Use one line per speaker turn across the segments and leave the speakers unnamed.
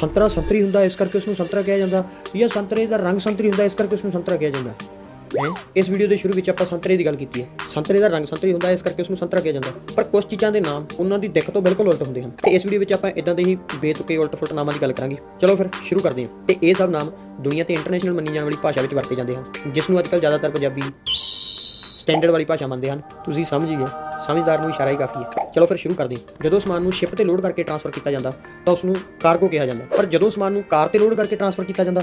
ਸੰਤਰਾ ਸੰਤਰੀ ਹੁੰਦਾ ਇਸ ਕਰਕੇ ਉਸ ਨੂੰ ਸੰਤਰਾ ਕਿਹਾ ਜਾਂਦਾ। ਜਾਂ ਸੰਤਰੇ ਦਾ ਰੰਗ ਸੰਤਰੀ ਹੁੰਦਾ ਇਸ ਕਰਕੇ ਉਸ ਨੂੰ ਸੰਤਰਾ ਕਿਹਾ ਜਾਂਦਾ। ਹੈ? ਇਸ ਵੀਡੀਓ ਦੇ ਸ਼ੁਰੂ ਵਿੱਚ ਆਪਾਂ ਸੰਤਰੇ ਦੀ ਗੱਲ ਕੀਤੀ ਹੈ। ਸੰਤਰੇ ਦਾ ਰੰਗ ਸੰਤਰੀ ਹੁੰਦਾ ਇਸ ਕਰਕੇ ਉਸ ਨੂੰ ਸੰਤਰਾ ਕਿਹਾ ਜਾਂਦਾ। ਪਰ ਕੁਝ ਚੀਜ਼ਾਂ ਦੇ ਨਾਮ ਉਹਨਾਂ ਦੀ ਦਿੱਖ ਤੋਂ ਬਿਲਕੁਲ ਉਲਟ ਹੁੰਦੇ ਹਨ। ਤੇ ਇਸ ਵੀਡੀਓ ਵਿੱਚ ਆਪਾਂ ਇਦਾਂ ਦੇ ਹੀ ਬੇਤੁਕੇ ਉਲਟ ਫੁਲਟ ਨਾਮਾਂ ਦੀ ਗੱਲ ਕਰਾਂਗੇ। ਚਲੋ ਫਿਰ ਸ਼ੁਰੂ ਕਰਦੇ ਹਾਂ। ਤੇ ਇਹ ਸਭ ਨਾਮ ਦੁਨੀਆ ਤੇ ਇੰਟਰਨੈਸ਼ਨਲ ਮੰਨੀ ਜਾਣ ਵਾਲੀ ਭਾਸ਼ਾ ਵਿੱਚ ਵਰਤੇ ਜਾਂਦੇ ਹਨ ਜਿਸ ਨੂੰ ਅੱਜਕੱਲ ਜ਼ਿਆਦਾਤਰ ਪੰਜਾਬੀ ਸਟੈਂਡਰਡ ਵਾਲੀ ਭਾਸ਼ਾ ਮੰਨਦੇ ਹਨ। ਤੁਸੀਂ ਸਮਝ ਗਏ। ਸਮਝਦਾਰ ਨੂੰ ਇਸ਼ਾਰਾ ਹੀ ਕਾਫੀ ਹੈ। ਚਲੋ ਫਿਰ ਸ਼ੁਰੂ ਕਰਦੇ ਹਾਂ। ਜਦੋਂ ਸਮਾਨ ਨੂੰ ਸ਼ਿਪ ਤੇ ਲੋਡ ਕਰਕੇ ਟ੍ਰਾਂਸਫਰ ਕੀਤਾ ਜਾਂਦਾ, ਤਾਂ ਉਸ ਨੂੰ ਕਾਰਗੋ ਕਿਹਾ ਜਾਂਦਾ। ਪਰ ਜਦੋਂ ਸਮਾਨ ਨੂੰ ਕਾਰ ਤੇ ਲੋਡ ਕਰਕੇ ਟ੍ਰਾਂਸਫਰ ਕੀਤਾ ਜਾਂਦਾ,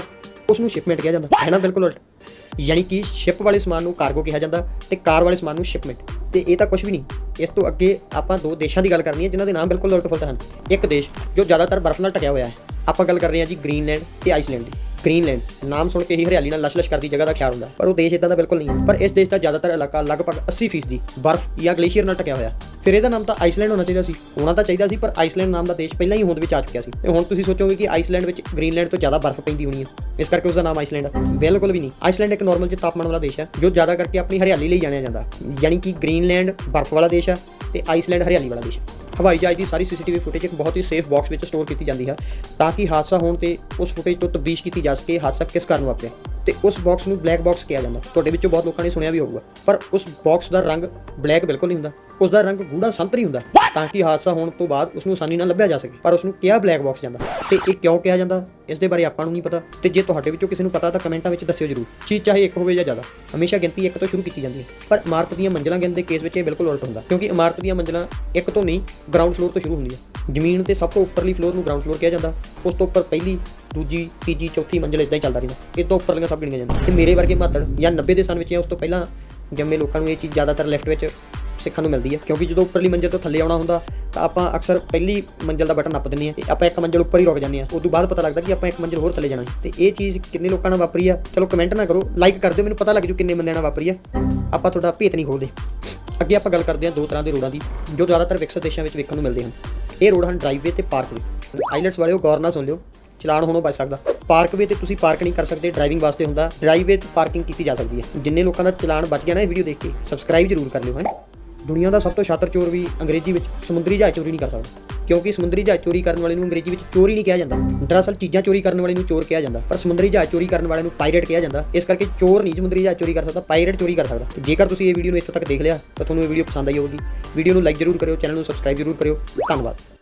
ਉਸ ਨੂੰ ਸ਼ਿਪਮੈਂਟ ਕਿਹਾ ਜਾਂਦਾ। ਹੈ ਨਾ? ਬਿਲਕੁਲ ਉਲਟ। ਯਾਨੀ ਕਿ ਸ਼ਿਪ ਵਾਲੇ ਸਮਾਨ ਨੂੰ ਕਾਰਗੋ ਕਿਹਾ ਜਾਂਦਾ ਤੇ ਕਾਰ ਵਾਲੇ ਸਮਾਨ ਨੂੰ ਸ਼ਿਪਮੈਂਟ ਤੇ ਇਹ ਤਾਂ ਕੁਝ ਵੀ ਨਹੀਂ। ਇਸ ਤੋਂ ਅੱਗੇ ਆਪਾਂ ਦੋ ਦੇਸ਼ਾਂ ਦੀ ਗੱਲ ਕਰਨੀ ਹੈ, ਜਿਨ੍ਹਾਂ ਦੇ ਨਾਮ ਬਿਲਕੁਲ ਉਲਟ ਪੁਲਟ ਹਨ। ਇੱਕ ਦੇਸ਼ ਜੋ ਜ਼ਿਆਦਾਤਰ ਬਰਫ਼ ਨਾਲ ਢਕਿਆ ਹੋਇਆ ਹੈ। ਆਪਾਂ ਗੱਲ ਕਰ ਰਹੇ ਹਾਂ ਜੀ ਗ੍ਰੀਨਲੈਂਡ ਤੇ ਆਈਸਲੈਂਡ ਦੀ। ਗ੍ਰੀਨਲੈਂਡ ਨਾਮ ਸੁਣ ਕੇ ਹੀ ਹਰਿਆਲੀ ਨਾਲ ਲਸ਼-ਲਸ਼ ਕਰਦੀ ਜਗ੍ਹਾ ਦਾ ਖਿਆਲ ਹੁੰਦਾ, ਪਰ ਉਹ ਦੇਸ਼ ਇਦਾਂ ਦਾ ਬਿਲਕੁਲ ਨਹੀਂ ਹੈ। ਪਰ ਇਸ ਦੇਸ਼ ਦਾ ਜ਼ਿਆਦਾਤਰ ਇਲਾਕਾ ਲਗਭਗ 80% ਬਰਫ਼ ਜਾਂ ਗਲੇਸ਼ੀਅਰ ਨਾਲ ਢਕਿਆ ਹੋਇਆ। ਫਿਰ ਇਹਦਾ ਨਾਮ ਤਾਂ ਆਈਸਲੈਂਡ ਹੋਣਾ ਚਾਹੀਦਾ ਸੀ। ਹੋਣਾ ਤਾਂ ਚਾਹੀਦਾ ਸੀ, ਪਰ ਆਈਸਲੈਂਡ ਨਾਮ ਦਾ ਦੇਸ਼ ਪਹਿਲਾਂ ਹੀ ਹੋਂਦ ਵਿੱਚ ਆ ਚੁੱਕਿਆ ਸੀ। ਤੇ ਹੁਣ ਤੁਸੀਂ ਸੋਚੋਗੇ ਕਿ ਆਈਸਲੈਂਡ ਵਿੱਚ ਗ੍ਰੀਨਲੈਂਡ ਤੋਂ ਜ਼ਿਆਦਾ ਬਰਫ਼ ਪੈਂਦੀ ਹੋਣੀ ਹੈ। ਇਸ ਕਰਕੇ ਉਸ ਦਾ ਨਾਮ ਆਈਸਲੈਂਡ ਹੈ ਬਿਲਕੁਲ ਵੀ ਨਹੀਂ। ਆਈਸਲੈਂਡ ਇੱਕ ਨਾਰਮਲ ਜਿਹੇ ਤਾਪਮਾਨ ਵਾਲਾ ਦੇਸ਼ ਹੈ, ਜੋ ਜ਼ਿਆਦਾ ਕਰਕੇ ਆਪਣੀ ਹਰਿਆਲੀ ਲਈ ਜਾਣਿਆ ਜਾਂਦਾ। ਯਾਨੀ ਕਿ ਗ੍ਰੀਨਲੈਂਡ ਬਰਫ਼ ਵਾਲਾ ਦੇਸ਼ ਹੈ ਤੇ ਆਈਸਲੈਂਡ ਹਰਿਆਲੀ ਵਾਲਾ ਦੇਸ਼ ਹੈ। ਹਵਾਈ ਜਹਾਜ਼ ਦੀ ਸਾਰੀ ਸੀਸੀਟੀਵੀ ਫੁਟੇਜ ਇੱਕ ਬਹੁਤ ਹੀ ਸੇਫ ਬਾਕਸ ਵਿੱਚ ਸਟੋਰ ਕੀਤੀ ਜਾਂਦੀ ਹੈ ਤਾਂ ਕਿ ਹਾਦਸਾ ਹੋਣ ਤੇ ਉਸ ਫੁਟੇਜ ਤੋਂ ਤਬਦੀਸ਼ ਕੀਤੀ ਜਾ ਸਕੇ, ਹਾਦਸਾ ਕਿਸ ਕਾਰਨ ਵਾਪਰਿਆ? ਤੇ ਉਸ ਬਾਕਸ ਨੂੰ ਬਲੈਕ ਬਾਕਸ ਕਿਹਾ ਜਾਂਦਾ। ਤੁਹਾਡੇ ਵਿੱਚੋਂ ਬਹੁਤ ਲੋਕਾਂ ਨੇ ਸੁਣਿਆ ਵੀ ਹੋਊਗਾ। ਪਰ ਉਸ ਬਾਕਸ ਦਾ ਰੰਗ ਬਲੈਕ ਬਿਲਕੁਲ ਨਹੀਂ ਹੁੰਦਾ। ਉਸ ਦਾ ਰੰਗ ਗੂੜਾ ਸੰਤਰੀ ਹੁੰਦਾ ਤਾਂ ਕਿ ਹਾਦਸਾ ਹੋਣ ਤੋਂ ਬਾਅਦ ਉਸ ਨੂੰ ਆਸਾਨੀ ਨਾਲ ਲੱਭਿਆ ਜਾ ਸਕੇ। ਪਰ ਉਸ ਨੂੰ ਕਿਹਾ ਬਲੈਕ ਬਾਕਸ ਜਾਂਦਾ। ਤੇ ਇਹ ਕਿਉਂ ਕਿਹਾ ਜਾਂਦਾ? ਇਸ ਦੇ ਬਾਰੇ ਆਪਾਂ ਨੂੰ ਨਹੀਂ ਪਤਾ। ਤੇ ਜੇ ਤੁਹਾਡੇ ਵਿੱਚੋਂ ਕਿਸੇ ਨੂੰ ਪਤਾ ਤਾਂ ਕਮੈਂਟਾਂ ਵਿੱਚ ਦੱਸਿਓ ਜਰੂਰ। ਚੀਜ਼ ਚਾਹੇ ਇੱਕ ਹੋਵੇ ਜਾਂ ਜ਼ਿਆਦਾ। ਹਮੇਸ਼ਾ ਗਿਣਤੀ ਇੱਕ ਤੋਂ ਸ਼ੁਰੂ ਕੀਤੀ ਜਾਂਦੀ ਹੈ। ਪਰ ਇਮਾਰਤ ਦੀਆਂ ਮੰਜ਼ਲਾਂ ਗਿਣਨ ਦੇ ਕੇਸ ਵਿੱਚ ਇਹ ਬਿਲਕੁਲ ਉਲਟ ਹੁੰਦਾ। ਕਿਉਂਕਿ ਇਮਾਰਤ ਦੀਆਂ ਮੰਜ਼ਲਾਂ ਇੱਕ ਤੋਂ ਨਹੀਂ ਗਰਾਊਂਡ ਫਲੋਰ ਤੋਂ ਸ਼ੁਰੂ ਹੁੰਦੀਆਂ। ਜ਼ਮੀਨ ਤੇ ਸਭ ਤੋਂ ਉੱਪਰਲੀ ਫਲੋਰ ਨੂੰ ਗਰਾਊਂਡ ਫਲੋਰ ਕਿਹਾ ਜਾਂਦਾ। ਉਸ ਤੋਂ ਉੱਪਰ ਪਹਿਲੀ, ਦੂਜੀ, ਤੀਜੀ, ਚੌਥੀ ਮੰਜ਼ਿਲ ਇਦਾਂ ਹੀ ਚੱਲਦਾ ਰਹਿੰਦਾ। ਇਹ ਤੋਂ ਉੱਪਰਲੀਆਂ ਸਭ ਗਿਣੀਆਂ ਜਾਂਦੀਆਂ। ਤੇ ਮੇਰੇ ਵਰਗੇ ਮਾਤੜ ਜਾਂ 90 ਦੇ ਸਨ ਵਿੱਚ ਜਾਂ ਉਸ ਤੋਂ ਪਹਿਲਾਂ ਜੰਮੇ ਲੋਕਾਂ ਨੂੰ ਇਹ ਚੀਜ਼ ਜ਼ਿਆਦਾਤਰ ਲੈਫਟ ਵਿੱਚ ਸਿੱਖਣ ਨੂੰ ਮਿਲਦੀ ਹੈ। ਕਿਉਂਕਿ ਜਦੋਂ ਉੱਪਰਲੀ ਮੰਜ਼ਿਲ ਤੋਂ ਥੱਲੇ ਆਉਣਾ ਹੁੰਦਾ, ਤਾਂ ਆਪਾਂ ਅਕਸਰ ਪਹਿਲੀ ਮੰਜ਼ਿਲ ਦਾ ਬਟਨ ਨੱਪ ਦਿੰਦੇ ਹਾਂ। ਤੇ ਆਪਾਂ ਇੱਕ ਮੰਜ਼ਿਲ ਉੱਪਰ ਹੀ ਰੁਕ ਜਾਂਦੇ ਹਾਂ। ਉਸ ਤੋਂ ਬਾਅਦ ਪਤਾ ਲੱਗਦਾ ਕਿ ਆਪਾਂ ਇੱਕ ਮੰਜ਼ਿਲ ਹੋਰ ਥੱਲੇ ਜਾਣਾ ਹੈ। ਤੇ ਇਹ ਚੀਜ਼ ਕਿੰਨੇ ਲੋਕਾਂ ਨਾਲ ਵਾਪਰੀ ਆ? ਚਲੋ ਕਮੈਂਟ ਨਾ ਕਰੋ ਲਾਈਕ ਕਰ ਦਿਓ, ਮੈਨੂੰ ਪਤਾ ਲੱਗ ਜੂ ਕਿੰਨੇ ਬੰਦਿਆਂ ਨਾਲ ਵਾਪਰੀ ਆ। ਆਪਾਂ ਤੁਹਾਡਾ ਭੇਤ ਨਹੀਂ ਖੋਲਦੇ। ਅੱਗੇ ਆਪਾਂ ਗੱਲ ਕਰਦੇ ਹਾਂ ਦੋ ਤਰ੍ਹਾਂ ਦੇ ਰੋਡਾਂ ਦੀ, ਜੋ ਜ਼ਿਆਦਾਤਰ ਵਿਕਸਿਤ ਦੇਸ਼ਾਂ ਵਿੱਚ ਵੇਖਣ ਨੂੰ ਮਿਲਦੇ ਹਨ। ਇਹ ਰੋਡ ਹਨ ਡਰਾਈਵੇ ਤੇ ਪਾਰਕਵੇ ਆਈਲੈਟਸ ਵਾਲਿਓ, ਗੌਰ ਨਾਲ ਸੁਣ ਲਿਓ। ਚਲਾਨ ਹੋਣੋਂ ਬਚ ਸਕਦਾ। ਪਾਰਕਵੇ ਤੇ ਤੁਸੀਂ ਪਾਰਕ ਨਹੀਂ ਕਰ ਸਕਦੇ ਡਰਾਈਵਿੰਗ ਵਾਸਤੇ ਹੁੰਦਾ। ਡਰਾਈਵੇ ਤੇ ਪਾਰਕਿੰਗ ਕੀਤੀ ਜਾ ਸਕਦੀ ਹੈ। ਜਿੰਨੇ ਲੋਕਾਂ ਦਾ ਚਲਾਨ ਬਚ ਗਿਆ ਨਾ ਇਹ ਵੀਡੀਓ ਦੇਖ ਕੇ ਸਬਸਕ੍ਰਾਈਬ ਜ਼ਰੂਰ ਕਰ ਲਿਓ, ਹੈ। ਦੁਨੀਆ ਦਾ ਸਭ ਤੋਂ ਸ਼ਾਤਰ ਚੋਰ ਵੀ ਅੰਗਰੇਜ਼ੀ ਵਿੱਚ ਸਮੁੰਦਰੀ ਜਹਾਜ਼ ਚੋਰੀ ਨਹੀਂ ਕਰ ਸਕਦਾ। ਕਿਉਂਕਿ ਸਮੁੰਦਰੀ ਜਹਾਜ਼ ਚੋਰੀ ਕਰਨ ਵਾਲੇ ਨੂੰ ਅੰਗਰੇਜ਼ੀ ਵਿੱਚ ਚੋਰੀ ਨਹੀਂ ਕਿਹਾ ਜਾਂਦਾ। ਦਰਅਸਲ ਚੀਜ਼ਾਂ ਚੋਰੀ ਕਰਨ ਵਾਲੇ ਨੂੰ ਚੋਰ ਕਿਹਾ ਜਾਂਦਾ, ਪਰ ਸਮੁੰਦਰੀ ਜਹਾਜ਼ ਚੋਰੀ ਕਰਨ ਵਾਲੇ ਨੂੰ ਪਾਇਰੇਟ ਕਿਹਾ ਜਾਂਦਾ। ਇਸ ਕਰਕੇ ਚੋਰ ਨਹੀਂ ਸਮੁੰਦਰੀ ਜਹਾਜ਼ ਚੋਰੀ ਕਰ ਸਕਦਾ ਪਾਇਰੇਟ ਚੋਰੀ ਕਰ ਸਕਦਾ। ਤੇ ਜੇਕਰ ਤੁਸੀਂ ਇਹ ਵੀਡੀਓ ਨੂੰ ਇੱਥੋਂ ਤੱਕ ਦੇਖ ਲਿਆ, ਤਾਂ ਤੁਹਾਨੂੰ ਇਹ ਵੀਡੀਓ ਪਸੰਦ ਆਈ ਹੋਵੇਗੀ। ਵੀਡੀਓ ਨੂੰ ਲਾਈਕ ਜ਼ਰੂਰ ਕਰਿਓ, ਚੈਨਲ ਨੂੰ ਸਬਸਕ੍ਰਾਈਬ ਜ਼ਰੂਰ ਕਰਿਓ। ਧੰਨਵਾਦ।